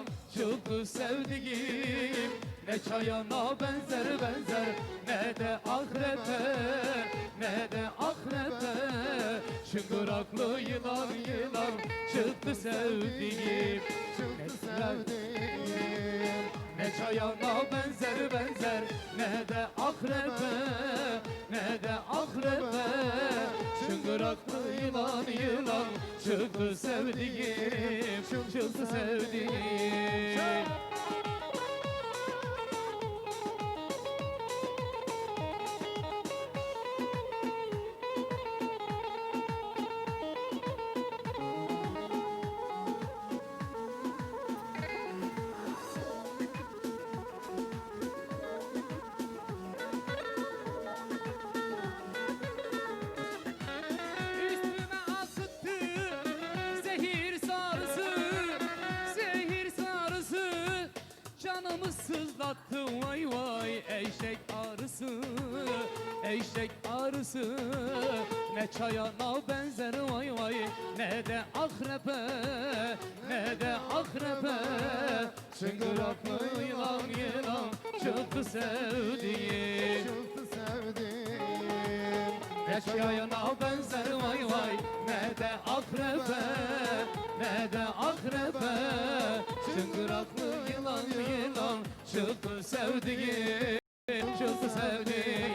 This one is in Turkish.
candan çıktı sevdiğim. Ne çayana benzer benzer. Ne de akrebe Ne de akrebe. Çıngıraklı yılan yılan. Çıktı sevdiğim. Çıktı sevdiğim. Ne çayana benzer benzer. Ne de akrebe Ne de akrebe. Çıngıraklı yılan yılan. Çıktı sevdiğim Çıktı sevdiğim sızlattı vay vay eşek arısı, eşek arısı. Ne çayana benzer vay vay ne de akrepe, ne de akrepe Çıngıraklı yılan yılan çıktı sevdiğim. Çıktı sevdiğim. Ne çayana benzer vay vay Ne de akrepe Ne de akrepe Çıngıraklı yılan Çıktı sevdiğim Çıktı sevdiğim